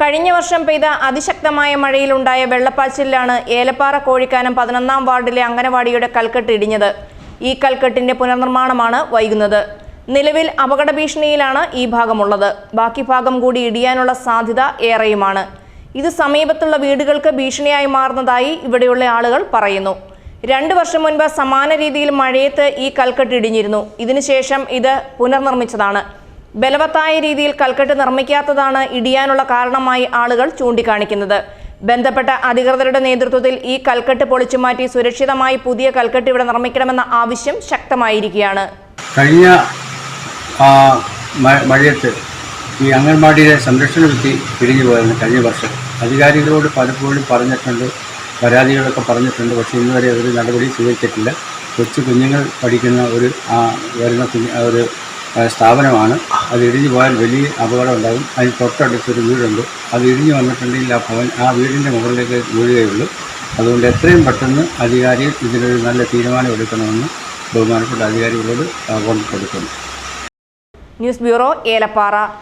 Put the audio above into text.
കഴിഞ്ഞ വർഷം പെയ്ത അതിശക്തമായ മഴയിലുണ്ടായ വെള്ളപ്പാച്ചിലാണ് ഏലപ്പാറ കോഴിക്കാനം പതിനൊന്നാം വാർഡിലെ അംഗനവാടിയുടെ കൽക്കെട്ട് ഇടിഞ്ഞത്. ഈ കൽക്കെട്ടിന്റെ പുനർനിർമ്മാണമാണ് വൈകുന്നത്. നിലവിൽ അപകട ഭീഷണിയിലാണ് ഈ ഭാഗമുള്ളത്. ബാക്കി ഭാഗം കൂടി ഇടിയാനുള്ള സാധ്യത ഏറെയുമാണ്. ഇത് സമീപത്തുള്ള വീടുകൾക്ക് ഭീഷണിയായി മാറുന്നതായി ഇവിടെയുള്ള ആളുകൾ പറയുന്നു. രണ്ടു വർഷം മുൻപ് സമാന രീതിയിൽ മഴയത്ത് ഈ കൽക്കെട്ട് ഇടിഞ്ഞിരുന്നു. ഇതിനുശേഷം ഇത് പുനർനിർമ്മിച്ചതാണ്. ബലവത്തായ രീതിയിൽ കൽക്കെട്ട് നിർമ്മിക്കാത്തതാണ് ഇടിയാനുള്ള കാരണമായി ആളുകൾ ചൂണ്ടിക്കാണിക്കുന്നത്. ബന്ധപ്പെട്ട അധികൃതരുടെ നേതൃത്വത്തിൽ ഈ കൽക്കെട്ട് പൊളിച്ചുമാറ്റി സുരക്ഷിതമായി പുതിയ കൽക്കെട്ട് ഇവിടെ നിർമ്മിക്കണമെന്ന ആവശ്യം ശക്തമായിരിക്കുകയാണ്. കഴിഞ്ഞ മഴയത്ത് ഈ അംഗൻവാടിയുടെ സംരക്ഷണ വ്യക്തി പിരിഞ്ഞു പോയിരുന്നു കഴിഞ്ഞ വർഷം. അധികാരികളോട് പലപ്പോഴും പറഞ്ഞിട്ടുണ്ട് പരാതികളൊക്കെ പറഞ്ഞിട്ടുണ്ട് പക്ഷേ ഇന്നുവരെ ഒരു നടപടി സ്വീകരിച്ചിട്ടില്ല. കൊച്ചു കുഞ്ഞുങ്ങൾ പഠിക്കുന്ന ഒരു വരുന്ന ഒരു സ്ഥാപനമാണ്. അത് ഇടിഞ്ഞു പോയാൽ വലിയ അപകടം ഉണ്ടാകും. അതിന് തൊട്ടടുത്തൊരു വീടുണ്ട്. അത് ഇടിഞ്ഞു വന്നിട്ടുണ്ടെങ്കിൽ ആ ഭവൻ ആ വീടിന്റെ മുകളിലേക്ക് വീഴുകയുള്ളൂ. അതുകൊണ്ട് എത്രയും പെട്ടെന്ന് അധികാരികൾ ഇതിനൊരു നല്ല തീരുമാനം എടുക്കണമെന്ന് ബഹുമാനപ്പെട്ട അധികാരികളോട് ഓർമ്മപ്പെടുത്തുന്നു ന്യൂസ് ബ്യൂറോ ഏലപ്പാറ.